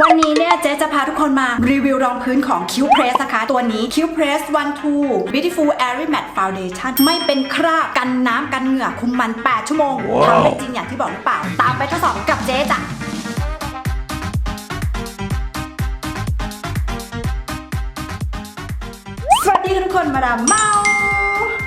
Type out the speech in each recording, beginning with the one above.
วันนี้เนี่ยเจ๊จะพาทุกคนมารีวิวรองพื้นของ Q Press นะคะ ตัวนี้ Q Press One Two Beautiful Airy Matte Foundation ไม่เป็นคราบกันน้ำกันเหงื่อคุมมัน 8 ชั่วโมงทำได้จริงอย่างที่บอกหรือเปล่า ตามไปทดสอบกับเจ๊จ้ะสวัสดีค่ะทุกคนมาดามเมา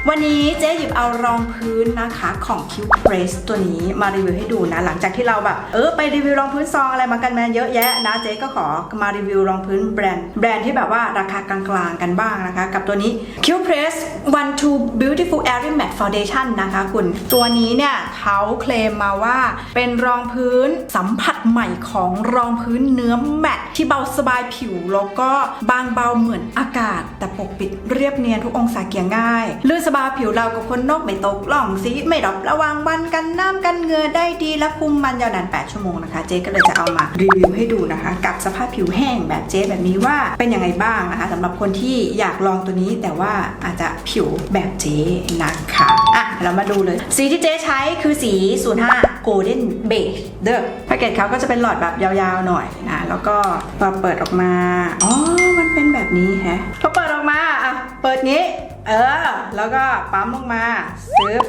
วันนี้เจ๊หยิบเอารองพื้นนะคะของ Q Press ตัวนี้มารีวิวให้ดูนะ หลังจากที่เราแบบเออไปรีวิวรองพื้นซองอะไรมากันมาเยอะแยะนะเจ๊ก็ขอมารีวิวรองพื้นแบรนด์แบรนด์ที่แบบว่าราคากลางๆกันบ้างนะคะ กับตัวนี้ Q Press One Two Beautiful Airy Matte Foundation นะคะคุณ ตัวนี้เนี่ยเขาเคลมมาว่าเป็นรองพื้นสัมผัสใหม่ของรองพื้นเนื้อแมตที่เบาสบายผิวแล้วก็บางเบาเหมือนอากาศ แต่ปกปิดเรียบเนียนทุกองศาเกี่ยง่ายลื่นสบายผิวเรากับคนนอกไม่ตกล่องสีไม่ดรอประวังวันกันน้ำกันเหงื่อได้ดีและคุมมันยาวนาน 8 ชั่วโมงนะคะ เจ๊ก็เลยจะเอามารีวิวให้ดูนะคะ กับสภาพผิวแห้งแบบเจ๊แบบนี้ว่าเป็นยังไงบ้างนะคะสำหรับคนที่อยากลองตัวนี้แต่ว่าอาจจะผิวแบบเจ๊นะคะอะเรามาดูเลย สีที่เจ๊ใช้คือสี 05 Golden Beige เด้อแพ็กเกจเขาก็จะเป็นหลอดแบบยาวๆหน่อยนะแล้วก็พอเปิดออกมาอ๋อมันเป็นแบบนี้แฮะพอเปิดออกมาอะเปิดงี้ เออ แล้วก็ปั๊มลงมาซึบ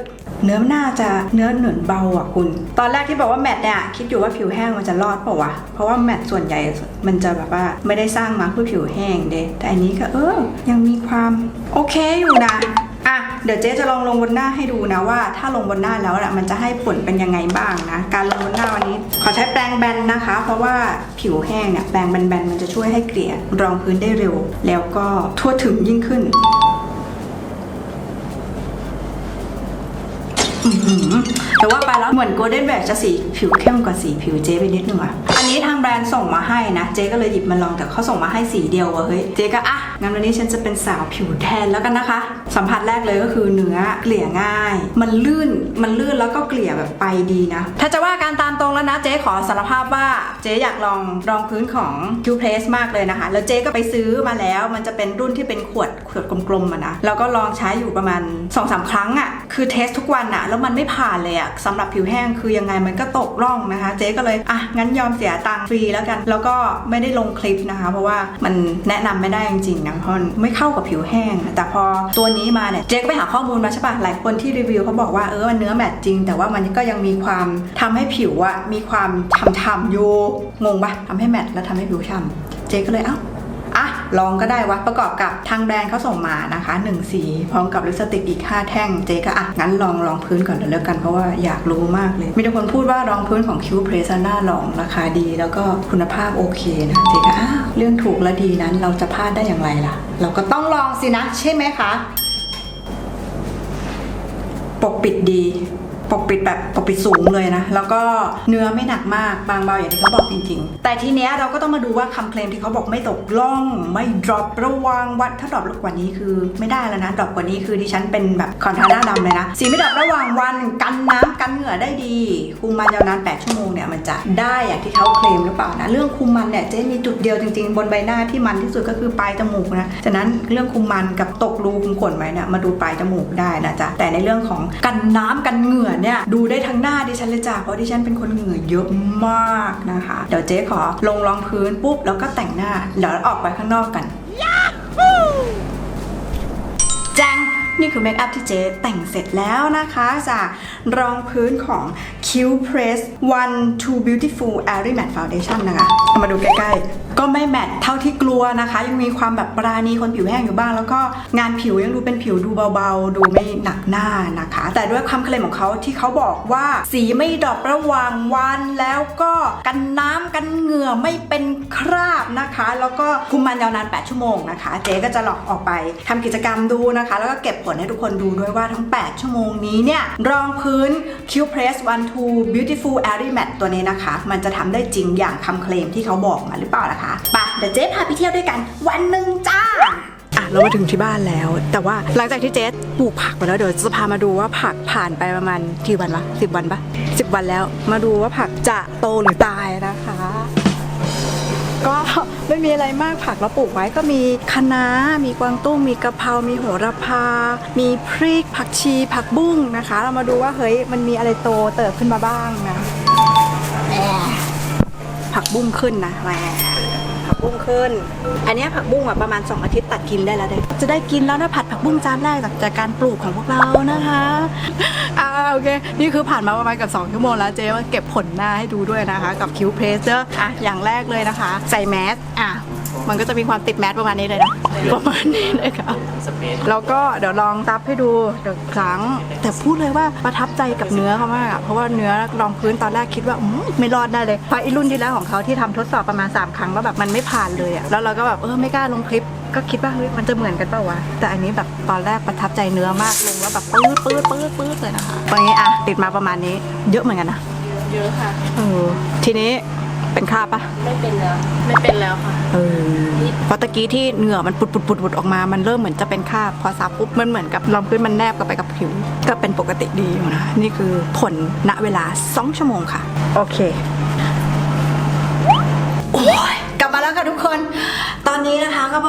เนื้อมันน่าจะเนื้อหนุนเบาอะคุณ ตอนแรกที่บอกว่าแมตต์เนี่ยคิดอยู่ว่าผิวแห้งมันจะรอดเปล่าวะ เพราะว่าแมตต์ส่วนใหญ่มันจะแบบว่าไม่ได้สร้างมาเพื่อผิวแห้งเด้แต่อันนี้ก็เออ ยังมีความโอเคอยู่นะอะเดี๋ยวเจ๊จะลองลงบนหน้าให้ดูนะว่า ถ้าลงบนหน้าแล้วนะมันจะให้ผลเป็นยังไงบ้างนะ การลงบนหน้าวันนี้ ขอใช้แปรงแบนนะคะ เพราะว่าผิวแห้งเนี่ยแปรงแบนๆมันจะช่วยให้เกลี่ยรองพื้นได้เร็ว แล้วก็ทั่วถึงยิ่งขึ้น แต่ว่าไปแล้วเหมือนโกลเด้นแบกจะสีผิวเข้มกว่าสีผิวเจ๊ไปนิดนึงอะ อันนี้ทางแบรนด์ส่งมาให้นะ เจ๊ก็เลยหยิบมาลองแต่เขาส่งมาให้สีเดียวอะเฮ้ย เจ๊ก็อะงั้นวันนี้ฉันจะเป็นสาวผิวแทนแล้วกันนะคะสัมผัสแรกเลยก็คือเนื้อเกลี่ยง่าย มันลื่นมันลื่นแล้วก็เกลี่ยแบบไปดีนะ ถ้าจะว่าการตามตรงแล้วนะเจ๊ขอสารภาพว่าเจ๊อยากลองรองพื้นของ Q Place มากเลยนะคะ แล้วเจ๊ก็ไปซื้อมาแล้ว มันจะเป็นรุ่นที่เป็นขวดขวดกลมๆอะนะแล้วก็ลองใช้อยู่ประมาณ2อสาครั้งอะคือเทสทุกวันอะแล้วมันไม่ผ่านเลยอะสำหรับผิวแห้งคือยังไงมันก็ตกร่องนะคะ เจ๊ก็เลยอะงั้นยอมเสียตังค์ฟรีแล้วกัน แล้วก็ไม่ได้ลงคลิปนะคะ เพราะว่ามันแนะนำไม่ได้จริงๆนะเพราะไม่เข้ากับผิวแห้ง แต่พอตัวนี้มาเนี่ยเจ๊ก็ไปหาข้อมูลมาใช่ปะหลายคนที่รีวิวเขาบอกว่าเออมันเนื้อแมตจริง แต่ว่ามันก็ยังมีความทำให้ผิวอะมีความฉ่ำๆอยู่งงปะทำให้แมตแล้วทำให้ผิวฉ่ำเจ๊ก็เลยเอ้าอะลองก็ได้วะประกอบกับทางแบรนด์เขาส่งมานะคะ1สีพร้อมกับลิปสติกอีก 5 แท่งเจ๊ก็อะ งั้นลองลองพื้นก่อนเดี๋ยวแล้วกันเพราะว่าอยากรู้มากเลย มีแต่คนพูดว่ารองพื้นของ Q p r e s s น่าลองราคาดี แล้วก็คุณภาพโอเคนะเจ๊ก็อ้าวเรื่องถูกและดีนั้นเราจะพลาดได้อย่างไรล่ะ เราก็ต้องลองสินะ ใช่ไหมคะ ปกปิดดี ปกปิดแบบปกปิดสูงเลยนะ แล้วก็เนื้อไม่หนักมากบางเบาอย่างที่เขาบอกจริง ๆ แต่ทีเนี้ยเราก็ต้องมาดูว่าคำเคลมที่เขาบอกไม่ตกล่องไม่ดรอประวังวัดถ้าดรอปกว่านี้คือไม่ได้แล้วนะดรอปกว่านี้คือดิฉันเป็นแบบคอนทาหน้าดำเลยนะสีไม่ดรอประวังวันกันน้ำกันเหงื่อได้ดี คุมมันยาวนาน 8 ชั่วโมงเนี่ยมันจะได้อย่างที่เขาเคลมหรือเปล่านะเรื่องคุมมันเนี่ยเจ๊มีจุดเดียวจริงๆ บนใบหน้าที่มันที่สุดก็คือปลายจมูกนะฉะนั้นเรื่องคุมมันกับตกรูคุมขนไว้เนี่ยมาดูปลายจมูกได้นะจ๊ะแต่ในเรื่องของกันน้ำกันเหงื่อเนี่ยดูได้ทั้งหน้าดิฉันเลยจ้ะเพราะดิฉันเป็นคนเหงื่อเยอะมากนะคะ เดี๋ยวเจ๊ขอลงรองพื้นปุ๊บแล้วก็แต่งหน้าเดี๋ยวออกไปข้างนอกกันแจ้งนี่คือเมคอัพที่เจ๊แต่งเสร็จแล้วนะคะจากรองพื้นของ Q Press One Too Beautiful Airy Matte Foundation นะคะเอามาดูใกล้ๆ ก็ไม่แมตต์เท่าที่กลัวนะคะ ยังมีความแบบปราณีคนผิวแห้งอยู่บ้าง แล้วก็งานผิวยังดูเป็นผิวดูเบาๆ ดูไม่หนักหน้านะคะ แต่ด้วยความเคลมของเขาที่เขาบอกว่าสีไม่ดรอประหว่างวันแล้วก็กันน้ำกันเหงื่อไม่เป็นคราบนะคะ แล้วก็คุมมันยาวนาน 8 ชั่วโมงนะคะ เจ๊ก็จะหลอกออกไปทำกิจกรรมดูนะคะ แล้วก็เก็บผลให้ทุกคนดูด้วยว่าทั้ง 8 ชั่วโมงนี้เนี่ยรองพื้น Q Press One Two Beautiful Airy Matte ตัวนี้นะคะ มันจะทำได้จริงอย่างคำเคลมที่เขาบอกมาหรือเปล่านะคะไปเดี๋ยวเจ๊พาไปเที่ยวด้วยกัน วันหนึ่งจ้าอะเรามาถึงที่บ้านแล้ว แต่ว่าหลังจากที่เจ๊ปลูกผักไปแล้วเดี๋ยวจะพามาดูว่าผักผ่านไปประมาณกี่วันวะสิบวันปะสิบวันแล้ว มาดูว่าผักจะโตหรือตายนะคะ ก็ไม่มีอะไรมากผักเราปลูกไว้ก็มีคะน้า มีกวางตุ้ง มีกะเพรา มีโหระพา มีพริก ผักชี ผักบุ้งนะคะ เรามาดูว่าเฮ้ยมันมีอะไรโตเติบขึ้นมาบ้างนะแอะผัผักบุ้งขึ้นนะแหม ผักบุ้งขึ้น อันนี้ผักบุ้งอะประมาณ 2 อาทิตย์ตัดกินได้แล้วเด้จะได้กินแล้วนะผัดผักบุ้งจานแรกจากจากการปลูกของพวกเรานะคะอ่าโอเคนี่คือผ่านมาประมาณกับ2ชั่วโมงแล้วเจ๊มาเก็บผลหน้าให้ดูด้วยนะคะ กับคิวเพรสเจอร์อะอย่างแรกเลยนะคะ ใส่แมสอะ มันก็จะมีความติดแมสประมาณนี้เลยนะ ประมาณนี้เลยค่ะสเปซแล้วก็เดี๋ยวลองตับให้ดูเดี๋ยวครั้ง แต่พูดเลยว่าประทับใจกับเนื้อเขามากอะเพราะว่าเนื้อรองพื้นตอนแรกคิดว่าอืมไม่รอดได้เลยเพราะไอ้รุ่นที่แล้วของเขาที่ทำทดสอบประมาณ 3 ครั้งแล้วแบบมันไม่ผ่านเลยอะแล้วเราก็แบบเออไม่กล้าลงคลิปก็คิดว่าเฮ้ยมันจะเหมือนกันเปล่าวะ แต่อันนี้แบบตอนแรกประทับใจเนื้อมากลงแล้วแบบปื๊ดปื๊ดปื๊ดปื๊ดเลยนะคะตอนนี้อะติดมาประมาณนี้เยอะเหมือนกันนะ เยอะค่ะเออทีนี้ เป็นคราบปะไม่เป็นแล้วไม่เป็นแล้วค่ะ เออเพราะตะกี้ที่เหงื่อมันปุดปุดปุดปุดออกมามันเริ่มเหมือนจะเป็นคราบพอซับปุ๊บมันเหมือนกับรองพื้นมันแนบกับไปกับผิว ก็เป็นปกติดีอยู่นะนี่คือผลณเวลา 2 ชั่วโมงค่ะ โอเค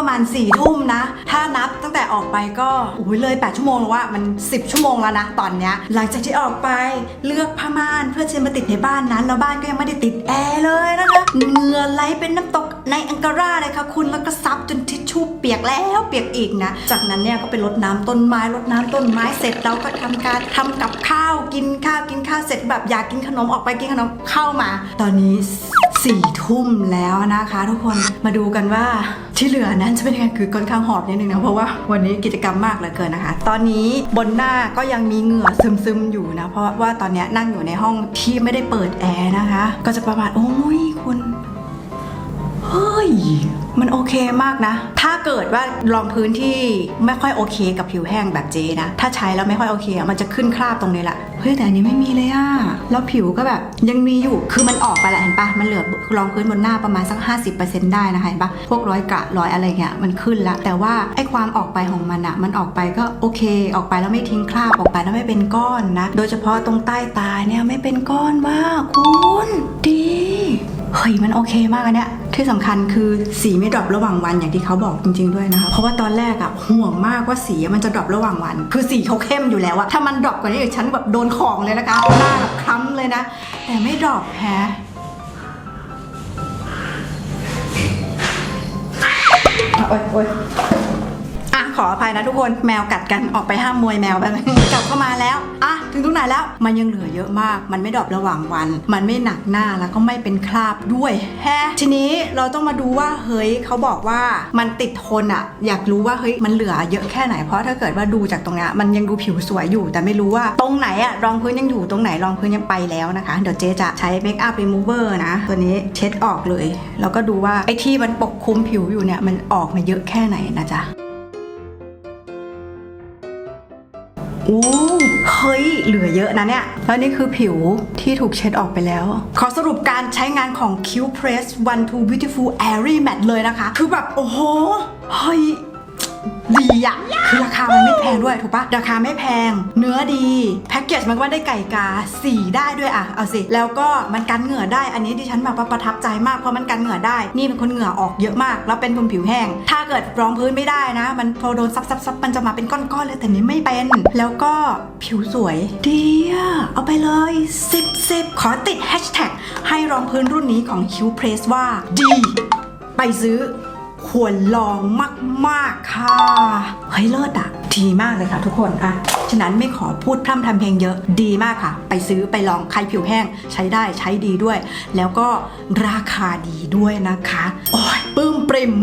มาณ4ี่ทุ่มนะ ถ้านับตั้งแต่ออกไปก็โอ้ยเลย 8 ชั่วโมงแล้วว่ามัน 10 ชั่วโมงแล้วนะตอนเนี้ยหลังจากที่ออกไปเลือกผ้าม่านเพื่อจะมาติดในบ้านนั้นแล้วบ้านก็ยังไม่ได้ติดแอร์เลยนะคะเหงื่อไหลเป็นน้ำตกในอังการาเลยค่ะคุณแล้วก็ซับจนทิชชู่เปียกแล้วเปียกอีกนะ จากนั้นเนี่ยก็ไปรดน้ำต้นไม้รดน้ำต้นไม้เสร็จเราก็ทำการทำกับข้าวกินข้าวกินข้าวเสร็จแบบอยากกินขนมออกไปกินขนมเข้ามา ตอนนี้ สี่ทุ่มแล้วนะคะ ทุกคนมาดูกันว่าที่เหลือนั้นจะเป็นยังไงคือค่อนข้างหอบนิดนึงนะเพราะว่าวันนี้กิจกรรมมากเหลือเกินนะคะ ตอนนี้บนหน้าก็ยังมีเหงื่อซึมๆอยู่นะ เพราะว่าตอนนี้นั่งอยู่ในห้องที่ไม่ได้เปิดแอร์นะคะ ก็จะประมาณโอ้ยคุณเฮ้ย มันโอเคมากนะ ถ้าเกิดว่ารองพื้นที่ไม่ค่อยโอเคกับผิวแห้งแบบเจนะ ถ้าใช้แล้วไม่ค่อยโอเคอะมันจะขึ้นคราบตรงนี้แหละ เฮ้ยแต่อันนี้ไม่มีเลยอะแล้วผิวก็แบบยังมีอยู่ คือมันออกไปแหละเห็นปะมันเหลือรองพื้นบนหน้าประมาณสัก 50%ได้นะคะเห็นปะพวกร้อยกระร้อยอะไรเงี้ยมันขึ้นแล้วแต่ว่าไอ้ความออกไปของมันอะมันออกไปก็โอเค ออกไปแล้วไม่ทิ้งคราบออกไปแล้วไม่เป็นก้อนนะ โดยเฉพาะตรงใต้ตาเนี่ยไม่เป็นก้อนว่าคุณดี เฮ้ยมันโอเคมากอันเนี้ยที่สำคัญคือสีไม่ดรอประหว่างวันอย่างที่เขาบอกจริง ๆด้วยนะคะ เพราะว่าตอนแรกอะห่วงมากว่าสีมันจะดรอประหว่างวัน คือสีเขาเข้มอยู่แล้วอะถ้ามันดรอปกว่านี้ฉันแบบโดนของเลยนะคะหน้าแบบคล้ำเลยนะ แต่ไม่ดรอปแฮะโอ๊ยโอ๊ย อะขออภัยนะทุกคนแมวกัดกันออกไปห้ามมวยแมวไปบกลับเข้ามาแล้วอะถึงตรงไหนแล้ว มันยังเหลือเยอะมาก มันไม่ดรอประหว่างวัน มันไม่หนักหน้าแล้วก็ไม่เป็นคราบด้วยแฮทีนี้เราต้องมาดูว่าเฮ้ยเขาบอกว่ามันติดทนอะอยากรู้ว่าเฮ้ยมันเหลือเยอะแค่ไหนเพราะถ้าเกิดว่าดูจากตรงนี้มันยังดูผิวสวยอยู่ แต่ไม่รู้ว่าตรงไหนอะรองพื้นยังอยู่ตรงไหนรองพื้นยังไปแล้วนะคะ เดี๋ยวเจ๊จะใช้เมคอัพรีมูเวอร์นะ ตัวนี้เช็ดออกเลย แล้วก็ดูว่าไอ้ที่มันปกคลุมผิวอยู่เนี่ยมันออกมาเยอะแค่ไหนนะจ๊ะ โอ้เฮ้ยเหลือเยอะนะเนี่ย แล้วนี่คือผิวที่ถูกเช็ดออกไปแล้ว ขอสรุปการใช้งานของ Q Press One Two Beautiful Airy Matte เลยนะคะ คือแบบ โอ้โห เฮ้ย ดีอะ คือราคามันไม่แพงด้วยถูกปะราคาไม่แพง เนื้อดีแพ็กเกจมันก็ได้ไก่กาสีได้ด้วยอะเอาสิแล้วก็มันกันเหงื่อได้อันนี้ดิฉันแบบประทับใจมากเพราะมันกันเหงื่อได้ นี่เป็นคนเหงื่อออกเยอะมาก แล้วเป็นคนผิวแห้ง ถ้าเกิดรองพื้นไม่ได้นะ มันพอโดนซับซับซับมันจะมาเป็นก้อนๆเลยแต่นี้ไม่เป็น แล้วก็ผิวสวยดีอะเอาไปเลย10 10ขอติดแฮชแท็กให้รองพื้นรุ่นนี้ของ Q Press ว่าดี ไปซื้อ ควรลองมาก ๆ ค่ะ เฮ้ยเลิศอะดีมากเลยค่ะทุกคนอะฉะนั้นไม่ขอพูดพร่ำทำเพลงเยอะดีมากค่ะ ไปซื้อไปลองใครผิวแห้งใช้ได้ใช้ดีด้วย แล้วก็ราคาดีด้วยนะคะ โอ้ยปึ้มปริม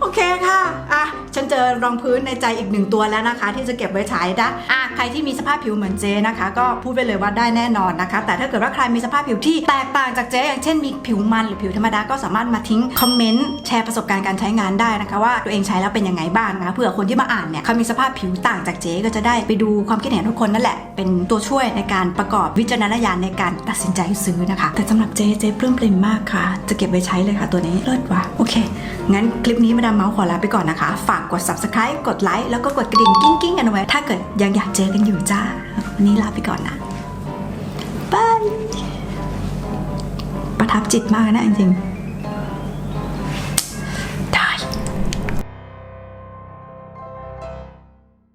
โอเคค่ะ อะ ฉันเจอรองพื้นในใจอีกหนึ่งตัวแล้วนะคะ ที่จะเก็บไว้ใช้นะอะใครที่มีสภาพผิวเหมือนเจนะคะ ก็พูดไปเลยว่าได้แน่นอนนะคะ แต่ถ้าเกิดว่าใครมีสภาพผิวที่แตกต่างจากเจอย่างเช่นมีผิวมันหรือผิวธรรมดาก็สามารถมาทิ้งคอมเมนต์แชร์ประสบการณ์การใช้งานได้นะคะว่าตัวเองใช้แล้วเป็นยังไงบ้างนะเผื่อคนที่มาอ่านเนี่ยเขามีสภาพผิวต่างจากเจก็จะได้ไปดูความคิดเห็นทุกคนนั่นแหละ เป็นตัวช่วยในการประกอบวิจารณญาณในการตัดสินใจซื้อนะคะ แต่สำหรับเจเจปลื้มปริ่มมากค่ะ จะเก็บไว้ใช้เลยค่ะตัวนี้เลิศว่ะโอเคงั้นคลิปนี้มาดามเมาส์ขอลาไปก่อนนะคะฝากกด subscribe กดไลค์แล้วก็กดกระดิ่งกิ้งกิ้งกันเอาไว้ ถ้าเกิดยังอยากเจอกันอยู่จ้า วันนี้ลาไปก่อนนะบายประทับจิตมากนะจริง